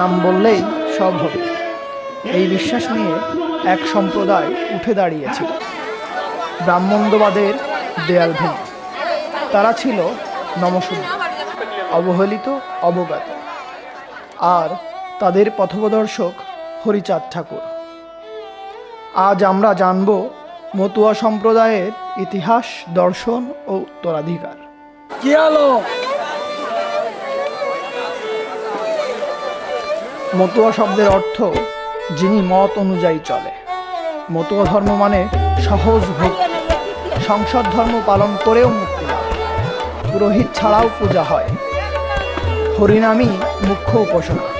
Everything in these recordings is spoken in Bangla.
নাম বললেই সব হবে। এই বিশ্বাস নিয়ে এক সম্প্রদায় উঠে দাঁড়িয়েছিল। ব্রাহ্মণ্যবাদের দেয়াল ভেঙে। তারা ছিল নমশূন্য অবহেলিত, অবগত। আর তাদের পথপ্রদর্শক হরিচাঁদ ঠাকুর। আজ আমরা জানব মতুয়া সম্প্রদায়ের ইতিহাস, দর্শন ও উত্তরাধিকার। কি হলো মতুয়া শব্দের অর্থ যিনি মত অনুযায়ী চলে। মতুয়া ধর্ম মানে সহজ ভক্তি সংসদ ধর্ম পালন করেও মুক্তি পুরোহিত ছাড়াও পূজা হয়। হরিনামই মুখ্য উপাসনা।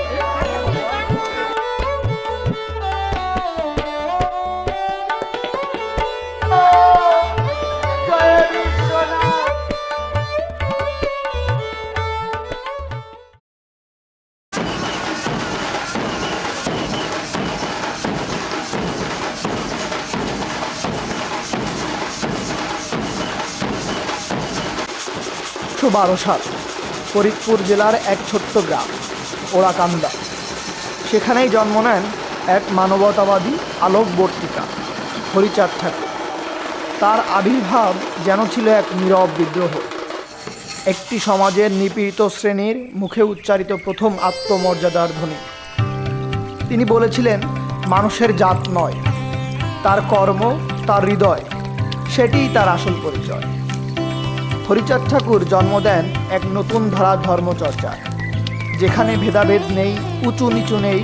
বারো সাল, ফরিদপুর জেলার এক ছোট্ট গ্রাম ওরাকান্দা সেখানেই জন্ম নেন এক মানবতাবাদী আলোকবর্তিকা, হরিচাঁদ ঠাকুর। তার আবির্ভাব যেন ছিল এক নীরব বিদ্রোহ। একটি সমাজের নিপীড়িত শ্রেণির মুখে উচ্চারিত প্রথম আত্মমর্যাদার ধ্বনি। তিনি বলেছিলেন, মানুষের জাত নয়, তার কর্ম, তার হৃদয়, সেটিই তার আসল পরিচয়। হরিচাঁদ ঠাকুর জন্ম দেন এক নতুন ধারা ধর্মচর্চা যেখানে ভেদাভেদ নেই, উঁচু নিচু নেই,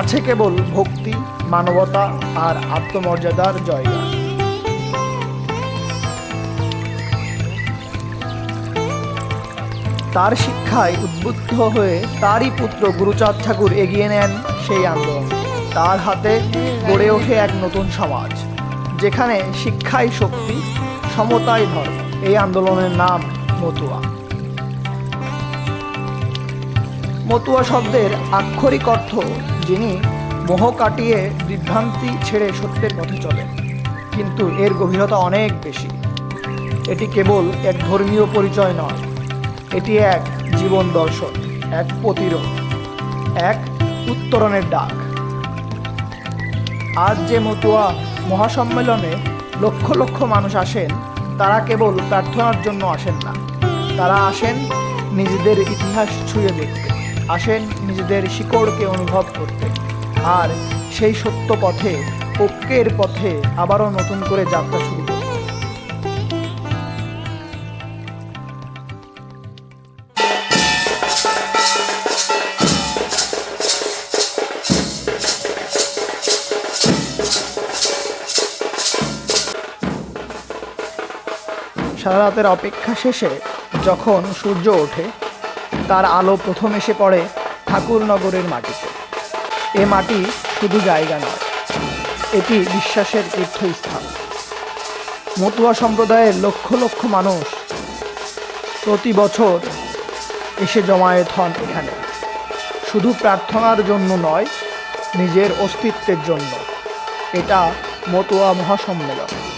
আছে কেবল ভক্তি, মানবতা আর আত্মমর্যাদার জয়গান। তার শিক্ষায় উদ্বুদ্ধ হয়ে তারই পুত্র গুরুচাঁদ ঠাকুর এগিয়ে নেন সেই আন্দোলন। তার হাতে গড়ে ওঠে এক নতুন সমাজ, যেখানে শিক্ষাই শক্তি, সমতাই ধর্ম। এই আন্দোলনের নাম মতুয়া। মতুয়া শব্দের আক্ষরিক অর্থ যিনি মোহ কাটিয়ে বিভ্রান্তি ছেড়ে সত্যের পথে চলেন, কিন্তু এর গভীরতা অনেক বেশি। এটি কেবল এক ধর্মীয় পরিচয় নয়, এটি এক জীবন দর্শন, এক প্রতিরোধ, এক উত্তরণের ডাক। আজ যে মতুয়া মহাসম্মেলনে লক্ষ লক্ষ মানুষ আসেন তারা কেবল প্রার্থনার জন্য আসেন না। তারা আসেন নিজেদের ইতিহাস ছুঁয়ে দেখতে, আসেন নিজেদের শিকড়কে অনুভব করতে। আর সেই সত্য পথে, ঐক্যের পথে আবারও নতুন করে যাত্রা শুরু সারা রাতের অপেক্ষা শেষে যখন সূর্য ওঠে, তার আলো প্রথম এসে পড়ে ঠাকুরনগরের মাটিতে। এ মাটি শুধু জায়গা নয়, এটি বিশ্বাসের তীর্থস্থান। মতুয়া সম্প্রদায়ের লক্ষ লক্ষ মানুষ প্রতি বছর এসে জমায়েত হন এখানে। শুধু প্রার্থনার জন্য নয়, নিজের অস্তিত্বের জন্য। এটা মতুয়া মহাসম্মেলন।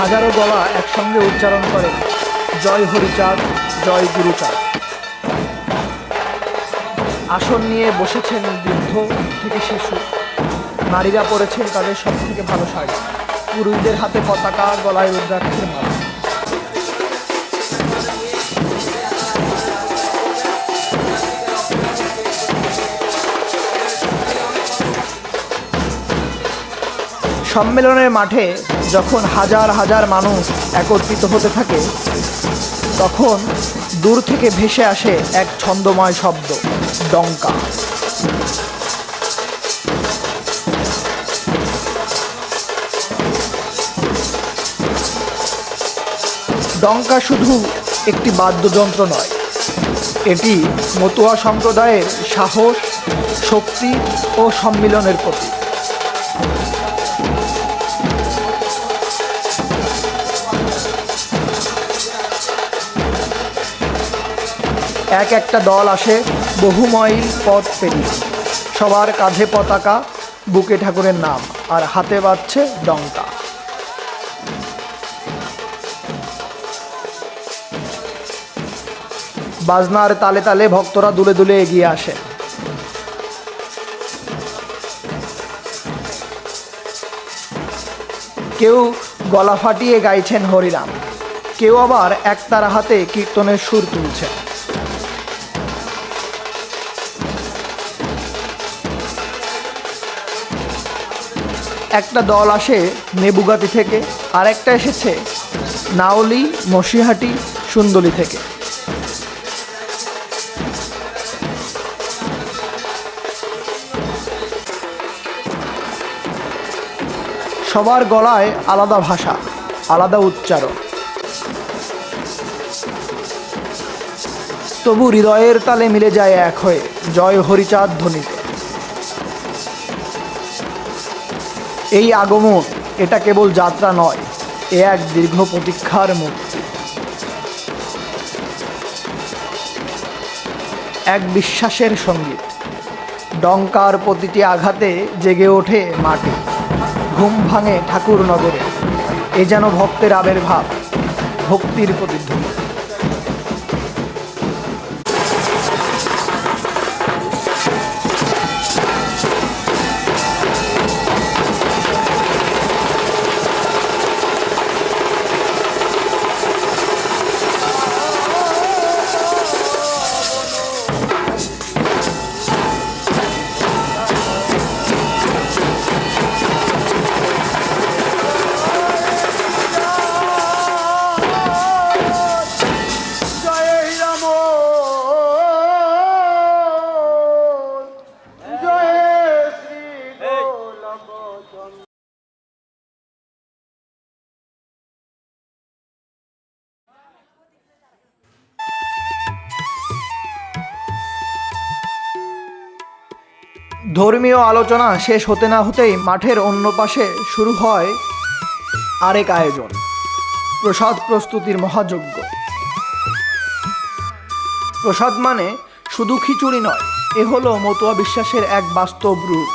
হাজারো গলা একসঙ্গে উচ্চারণ করে, জয় হরিচাঁদ, জয় গুরুচাঁদ। আসন নিয়ে বসেছেন বৃদ্ধ থেকে শিশু। নারীরা পরেছেন তাদের সব থেকে ভালো শাড়ি। পুরুষদের হাতে পতাকা, গলায় রুদ্রাক্ষের মালা। সম্মেলনের মাঠে যখন হাজার হাজার মানুষ একত্রিত হতে থাকে, তখন দূর থেকে ভেসে আসে এক ছন্দময় শব্দ, ডঙ্কা। ডঙ্কা শুধু একটি বাদ্যযন্ত্র নয়, এটি মতুয়া সম্প্রদায়ের সাহস, শক্তি ও সম্মিলনের প্রতীক। এক একটা দল আসে বহু মাইল পথ পেরিয়ে। সবার কাঁধে পতাকা, বুকে ঠাকুরের নাম, আর হাতে বাজছে ডঙ্কা। বাজনার তালে তালে ভক্তরা দুলে দুলে এগিয়ে আসে। কেউ গলা ফাটিয়ে গাইছেন হরিনাম কেউ আবার একতার হাতে কীর্তনের সুর তুলছে একটা দল আসে নেবুগাতি থেকে আর একটা এসেছে নাওলি, মসিহাটি, সুন্দলি থেকে। সবার গলায় আলাদা ভাষা, আলাদা উচ্চারণ। তবু হৃদয়ের তালে মিলে যায় এক হয়ে, জয় হরিচাঁদ ধ্বনিতে। এই আগমন, এটা কেবল যাত্রা নয়, এ এক দীর্ঘ প্রতীক্ষার মুক্তি এক বিশ্বাসের সংগীত, ডঙ্কার প্রতিটি আঘাতে জেগে ওঠে মাটি, ঘুম ভাঙে ঠাকুর নগরে এ যেন ভক্তের আবির্ভাব, ভক্তির প্রতিধ্বনি। ধর্মীয় আলোচনা শেষ হতে না হতেই মাঠের অন্য পাশে শুরু হয় আরেক আয়োজন, প্রসাদ প্রস্তুতির মহাযজ্ঞ। প্রসাদ মানে শুধু খিচুড়ি নয়, এ হলো মতুয়া বিশ্বাসের এক বাস্তব রূপ,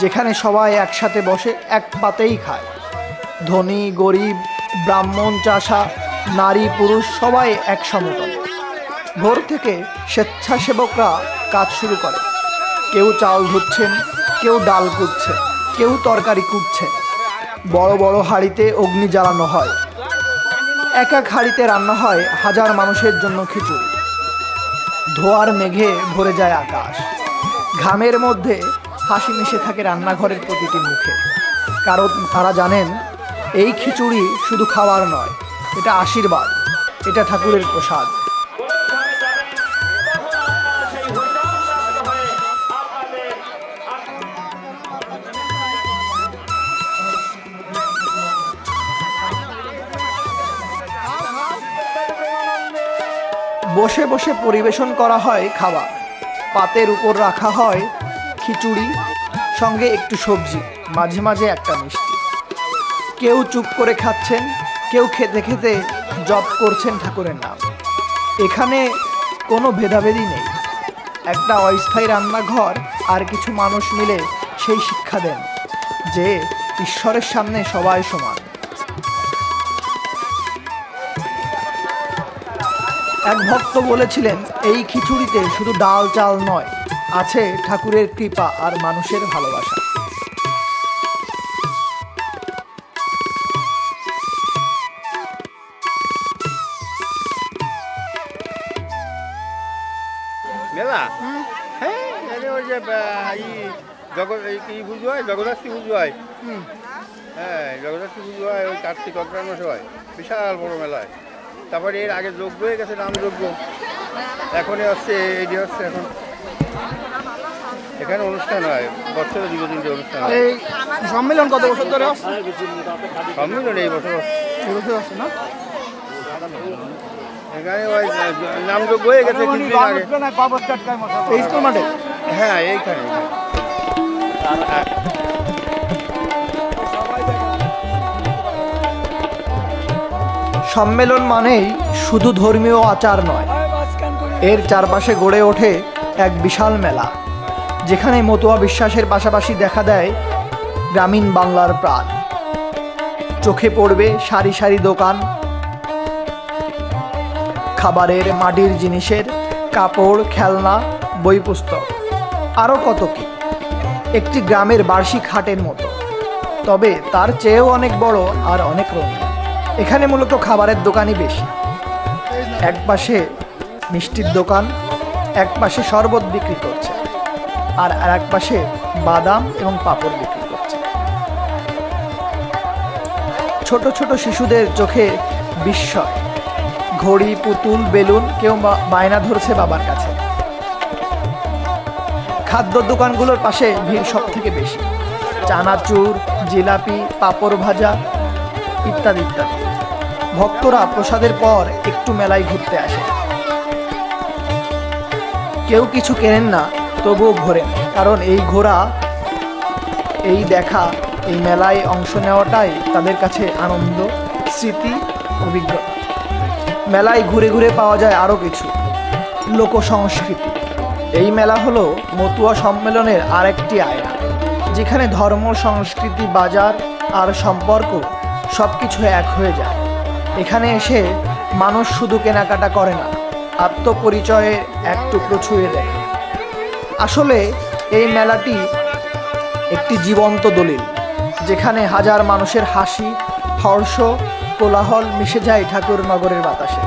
যেখানে সবাই একসাথে বসে এক পাতেই খায়। ধনী, গরিব, ব্রাহ্মণ, চাষা, নারী, পুরুষ সবাই এক সমতলে ভোর থেকে স্বেচ্ছাসেবকরা কাজ শুরু করে। কেউ চাল ধুচ্ছেন কেউ ডাল কুটছেন কেউ তরকারি কুটছেন বড় বড় হাঁড়িতে অগ্নি জ্বালানো হয়। এক এক হাঁড়িতে রান্না হয় হাজার মানুষের জন্য খিচুড়ি। ধোয়ার মেঘে ভরে যায় আকাশ। ঘামের মধ্যে হাসি মিশে থাকে রান্নাঘরের প্রতিটি মুখে। কারণ তারা জানেন, এই খিচুড়ি শুধু খাবার নয়, এটা আশীর্বাদ, এটা ঠাকুরের প্রসাদ। বসে বসে পরিবেশন করা হয় খাবার। পাতের উপর রাখা হয় খিচুড়ি, সঙ্গে একটু সবজি, মাঝে মাঝে একটা মিষ্টি। কেউ চুপ করে খাচ্ছেন, কেউ খেতে খেতে জপ করছেন ঠাকুরের নাম। এখানে কোনো ভেদাভেদি নেই। একটা অস্থায়ী রান্নাঘর আর কিছু মানুষ মিলে সেই শিক্ষা দেন, যে ঈশ্বরের সামনে সবাই সমান। এক ভক্ত বলেছিলেন এই খিচুড়িতে শুধু ডাল চাল নয় আছে ঠাকুরের কৃপা আর মানুষের ভালোবাসা। মেলা? হ্যাঁ। এখানে ওই যে জগৎ এই কি পুজো হয়? জগদ্ধাত্রী পুজো হয়। হ্যাঁ জগদ্ধাত্রী পুজো হয় ওই কার্তিক অগ্রাণ হয় বিশাল বড় মেলা হয় তারপরে এর আগে যজ্ঞ হয়ে গেছে নাম যজ্ঞ এখনই হচ্ছে এটি হচ্ছে এখন। এখানে অনুষ্ঠান হয় বছরে দুটো তিনটে অনুষ্ঠান হয়। এই সম্মেলন কত বছর ধরে আসছে সম্মিলন এই বছর। আসছে না? এখানে ওই নাম যজ্ঞ হয়ে গেছে কিছুদিন আগে। এই স্কুল মাঠে? হ্যাঁ এইখানে। সম্মেলন মানেই শুধু ধর্মীয় আচার নয়। এর চারপাশে গড়ে ওঠে এক বিশাল মেলা, যেখানে মতুয়া বিশ্বাসের পাশাপাশি দেখা দেয় গ্রামীণ বাংলার প্রাণ। চোখে পড়বে সারি সারি দোকান, খাবারের মাটির জিনিসের কাপড়, খেলনা, বই পুস্তক, আরও কত কি। একটি গ্রামের বার্ষিক হাটের মতো, তবে তার চেয়েও অনেক বড় আর অনেক রঙিন। এখানে মূলত খাবারের দোকানই বেশি। এক পাশে মিষ্টির দোকান, এক পাশে শরবত বিক্রি করছে, আর এক পাশে বাদাম এবং পাঁপড় বিক্রি করছে। ছোট ছোট শিশুদের চোখে বিস্ময়। ঘড়ি, পুতুল, বেলুন কেউ বায়না ধরছে বাবার কাছে। খাদ্য দোকানগুলোর পাশে ভিড় সব থেকে বেশি। চানাচুর, জিলাপি, পাঁপড় ভাজা, ইত্যাদি ইত্যাদি। ভক্তরা প্রসাদের পর একটু মেলায় ঘুরতে আসে। কেউ কিছু কেনেন না, তবুও ঘোরেন। কারণ এই ঘোরা এই দেখা, এই মেলায় অংশ নেওয়াটাই তাদের কাছে আনন্দ, স্মৃতি, অভিজ্ঞতা। মেলায় ঘুরে ঘুরে পাওয়া যায় আরও কিছু। লোক সংস্কৃতি এই মেলা হলো মতুয়া সম্মেলনের আরেকটি আয়না, যেখানে ধর্ম, সংস্কৃতি, বাজার আর সম্পর্ক সব কিছু এক হয়ে যায়। এখানে এসে মানুষ শুধু কেনাকাটা করে না আত্মপরিচয়ের এক টুকরো ছুঁয়ে দেয়। আসলে এই মেলাটি একটি জীবন্ত দলিল, যেখানে হাজার মানুষের হাসি, হর্ষ, কোলাহল মিশে যায় ঠাকুরনগরের বাতাসে।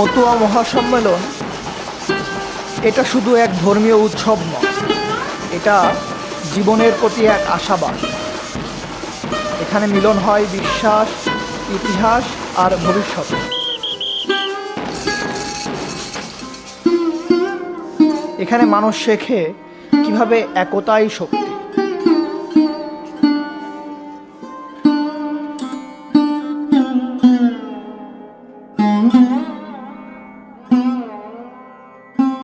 মতুয়া মহাসম্মেলন, এটা শুধু এক ধর্মীয় উৎসব নয়, এটা জীবনের প্রতি এক আশাবাদ। এখানে মিলন হয় বিশ্বাস, ইতিহাস আর ভবিষ্যৎ এখানে মানুষ শেখে কীভাবে একতাই শক্তি।